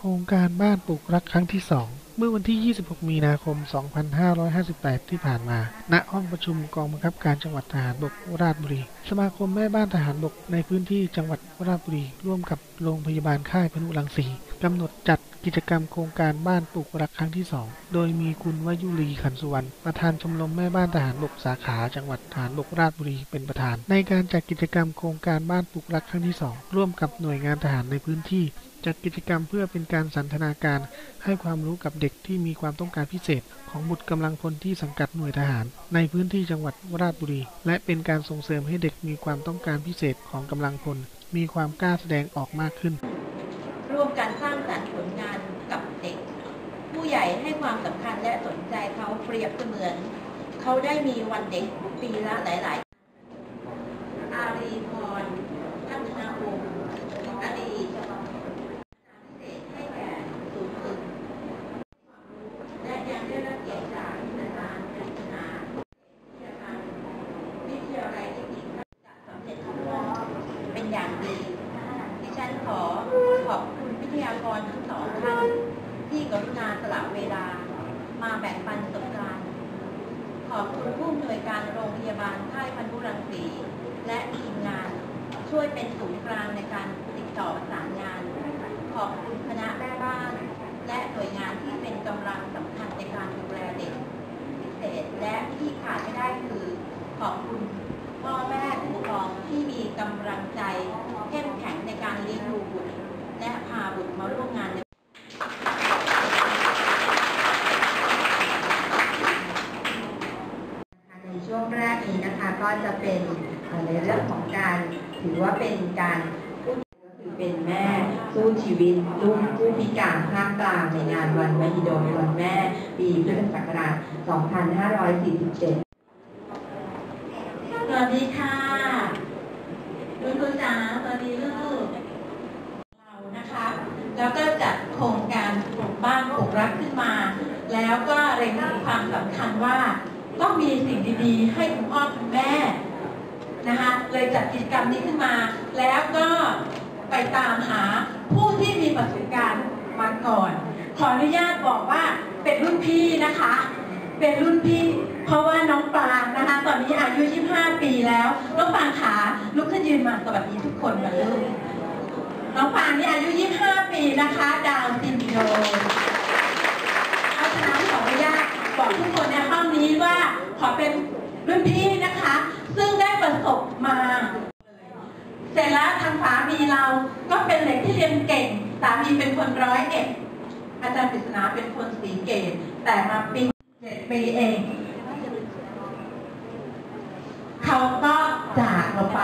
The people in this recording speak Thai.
ครงการบ้านปลูกรักครั้งที่2เมื่อวันที่ 26 มีนาคม 2558 ที่ผ่านมา ณ ห้องประชุมกองบังคับการจังหวัดทหารบกราชบุรี สมาคมแม่บ้านทหารบกในพื้นที่จังหวัดราชบุรี ร่วมกับโรงพยาบาลค่ายพนุรังสี กำหนดจัดกิจกรรมโครงการบ้านปลูกรักครั้งที่ 2 โดยมีคุณวยุรีขันสุวรรณ ประธานชมรมแม่บ้านทหารบกสาขา จังหวัดทหารบกราชบุรีเป็นประธาน ในการจัดกิจกรรมโครงการบ้านปลูกรักครั้งที่ 2 ร่วมกับหน่วยงานทหารในพื้นที่ จัดกิจกรรมเพื่อเป็นการสันทนาการ ให้ความรู้กับเด็กที่มีความต้องการพิเศษ ของบุตรกำลังพลที่สังกัดหน่วยทหาร ในพื้นที่จังหวัดราชบุรี และเป็นการส่งเสริมให้เด็กมีความต้องการพิเศษของกำลังพล มีความกล้าแสดงออกมากขึ้น ร่วมกันสร้างสรรค์ผลงานกับเด็ก ผู้ใหญ่ให้ความสำคัญและสนใจเขาเปรียบเสมือน เขาได้มีวันเด็กปีละหลาย ๆ อารีพรพัฒนาวงศ์อดีตให้แก่ศูนย์ฝึกและยังได้รับเกียรติจากอาจารย์ปริศนาวิทยาการวิทยาลัยเทคนิคจะสำเร็จรุ่งเรือเป็นอย่างดี ดิฉันขอขอบ คุณวิทยากรทั้งสองท่านที่กรุณาสละเวลา มาแบ่งปันประสบการณ์ ขอบคุณผู้อำนวยการโรงพยาบาลค่ายพันธุรังสี และทีมงานช่วยเป็นศูนย์กลางในการติดต่อประสานงาน ขอบคุณคณะแม่บ้าน และหน่วยงานที่เป็นกำลังสำคัญในการดูแลเด็กพิเศษและที่ขาดไม่ได้คือขอบคุณพ่อแม่ผู้ปกครองที่มีกำลังใจเข้มแข็งในการเลี้ยงดูบุตร และพาบุตรมาร่วมงานใน ในช่วงแรกนี้นะคะก็ จะเป็นในเรื่องของการถือว่าเป็นการพูดก็คือเป็นแม่สู้ชีวิตลูกผู้พิการภาคกลางในงานวันมหิดลวันแม่ ปีพุทธศักราช 2547 สวัสดีค่ะคุณครูจ๋าสวัสดีลูกเรานะคะ แล้วก็จัดโครงการปลูกบ้านปลูกรักขึ้นมา แล้วก็เล็งเห็นความสำคัญว่า ต้องมีสิ่งดีๆ ให้คุณพ่อคุณแม่นะคะเลยจัดกิจกรรมนี้ขึ้นมา แล้วก็ไปตามหาผู้ที่มีประสบการณ์มาก่อน ขออนุญาตบอกว่าเป็นรุ่นพี่นะคะ เป็นรุ่นพี่เพราะว่าน้องปรางนะคะ ตอนนี้อายุ 25 ปีแล้ว น้องปรางขาลุกขึ้นยืนมาสวัสดีทุกคนมาลูกน้องปรางนี่อายุ 25 ปีนะคะ ดาวซินโดรม บอกทุกคนในห้องนี้ว่าขอเป็นรุ่นพี่นะคะ ซึ่งได้ประสบมาเสร็จแล้วทางสามีเราก็เป็นเด็กที่เรียนเก่ง สามีเป็นคนร้อยเอ็ดอาจารย์ปริศนาเป็นคนสีเกตแต่มาปีเจ็ดปีเอง เขาก็จากเราไป